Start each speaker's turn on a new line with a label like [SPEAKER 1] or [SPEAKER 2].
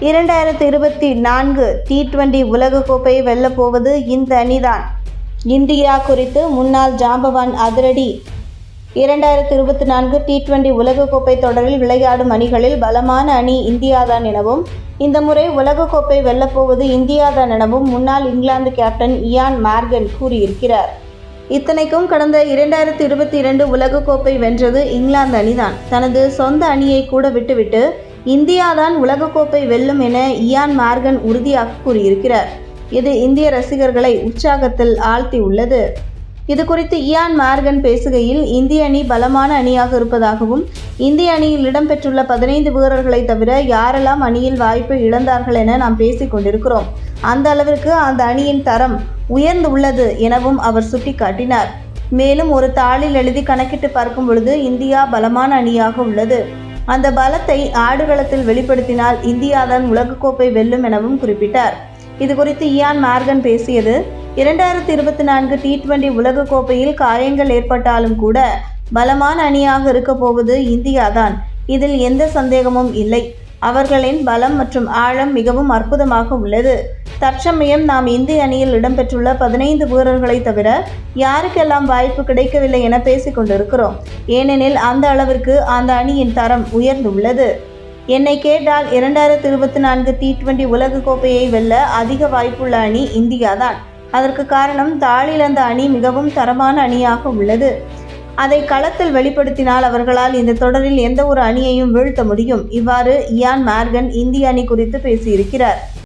[SPEAKER 1] இரண்டாயிரத்தி இருபத்தி நான்கு டி டுவெண்டி உலகக்கோப்பையை வெல்லப்போவது இந்த அணிதான். இந்தியா குறித்து முன்னாள் ஜாம்பவான் அதிரடி. இரண்டாயிரத்தி இருபத்தி நான்கு டி டுவெண்டி உலகக்கோப்பை தொடரில் விளையாடும் அணிகளில் பலமான அணி இந்தியாதான் எனவும் இந்த முறை உலகக்கோப்பை வெல்லப்போவது இந்தியாதான் எனவும் முன்னாள் இங்கிலாந்து கேப்டன் இயான் மார்கன் கூறியிருக்கிறார். இத்தனைக்கும் கடந்த இரண்டாயிரத்தி இருபத்தி இரண்டு உலகக்கோப்பை வென்றது இங்கிலாந்து அணிதான். தனது சொந்த அணியை கூட விட்டுவிட்டு இந்தியாதான் உலகக்கோப்பை வெல்லும் என இயான் மார்கன் உறுதியாக கூறியிருக்கிறார். இது இந்திய ரசிகர்களை உற்சாகத்தில் ஆழ்த்தியுள்ளது. இது குறித்து இயான் மார்கன் பேசுகையில் இந்திய அணி பலமான அணியாக இருப்பதாகவும் இந்திய அணியில் இடம்பெற்றுள்ள பதினைந்து வீரர்களை தவிர யாரெல்லாம் அணியில் வாய்ப்பை இழந்தார்கள் என நாம் பேசிக் கொண்டிருக்கிறோம். அந்த அளவிற்கு அந்த அணியின் தரம் உயர்ந்து உள்ளது எனவும் அவர் சுட்டிக்காட்டினார். மேலும் ஒரு தாளில் எழுதி கணக்கிட்டு பார்க்கும் பொழுது இந்தியா பலமான அணியாக உள்ளது. அந்த பலத்தை ஆடுகளத்தில் வெளிப்படுத்தினால் இந்தியாதான் உலகக்கோப்பை வெல்லும் எனவும் குறிப்பிட்டார். இது குறித்து இயான் மார்கன் பேசியது இரண்டாயிரத்தி இருபத்தி நான்கு டி டுவெண்டி உலகக்கோப்பையில் காயங்கள் ஏற்பட்டாலும் கூட பலமான அணியாக இருக்கப் போவது இந்தியாதான். இதில் எந்த சந்தேகமும் இல்லை. அவர்களின் பலம் மற்றும் ஆழம் மிகவும் அற்புதமாக உள்ளது. தற்சமயம் நாம் இந்திய அணியில் இடம்பெற்றுள்ள பதினைந்து வீரர்களை தவிர யாருக்கெல்லாம் வாய்ப்பு கிடைக்கவில்லை என பேசிக்கொண்டிருக்கிறோம் ஏனெனில் அந்த அளவிற்கு அந்த அணியின் தரம் உயர்ந்துள்ளது. என்னை கேட்டால் இரண்டாயிரத்தி இருபத்தி நான்கு டி டுவெண்டி உலகக்கோப்பையை வெல்ல அதிக வாய்ப்புள்ள அணி இந்தியாதான் அதற்கு காரணம் தாளில் அந்த அணி மிகவும் தரமான அணியாக உள்ளது. அதை களத்தில் வெளிப்படுத்தினால் அவர்களால் இந்த தொடரில் எந்த ஒரு அணியையும் வீழ்த்த முடியும். இவ்வாறு இயான் மார்கன் இந்திய அணி குறித்து பேசியிருக்கிறார்.